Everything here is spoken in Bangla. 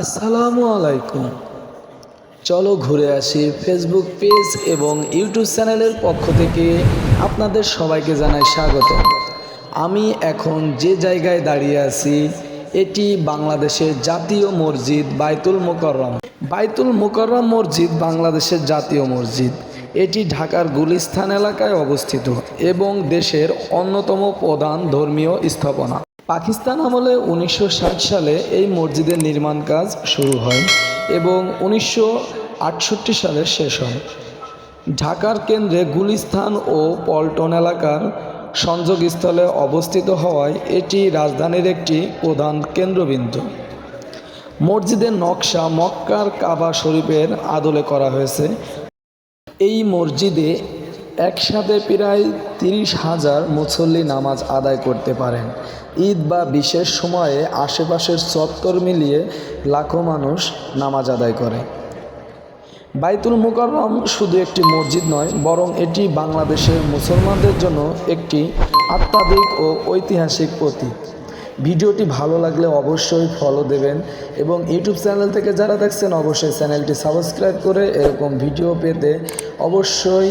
আসসালামু আলাইকুম। চলো ঘুরে আসি ফেসবুক পেজ এবং ইউটিউব চ্যানেলের পক্ষ থেকে আপনাদের সবাইকে জানাই স্বাগত। আমি এখন যে জায়গায় দাঁড়িয়ে আছি, এটি বাংলাদেশের জাতীয় মসজিদ বাইতুল মোকররম। বাইতুল মোকররম মসজিদ বাংলাদেশের জাতীয় মসজিদ। এটি ঢাকার গুলিস্থান এলাকায় অবস্থিত এবং দেশের অন্যতম প্রধান ধর্মীয় স্থাপনা। পাকিস্তান আমলে উনিশশো ষাট সালে এই মসজিদের নির্মাণ কাজ শুরু হয় এবং উনিশশো আটষট্টি সালে শেষ হয়। ঢাকার কেন্দ্রে গুলিস্তান ও পল্টন এলাকার সংযোগস্থলে অবস্থিত হওয়ায় এটি রাজধানীর একটি প্রধান কেন্দ্রবিন্দু। মসজিদের নকশা মক্কার কাবা শরীফের আদলে করা হয়েছে। এই মসজিদে একসাথে প্রায় তিরিশ হাজার মুসল্লি নামাজ আদায় করতে পারেন। ঈদ বা বিশেষ সময়ে আশেপাশের চত্বর মিলিয়ে লাখো মানুষ নামাজ আদায় করে। বাইতুল মুকাররম শুধু একটি মসজিদ নয়, বরং এটি বাংলাদেশের মুসলমানদের জন্য একটি আত্মাধিক ও ঐতিহাসিক প্রতীক। ভিডিওটি ভালো লাগলে অবশ্যই ফলো দেবেন এবং ইউটিউব চ্যানেল থেকে যারা দেখছেন, অবশ্যই চ্যানেলটি সাবস্ক্রাইব করে এরকম ভিডিও পেতে অবশ্যই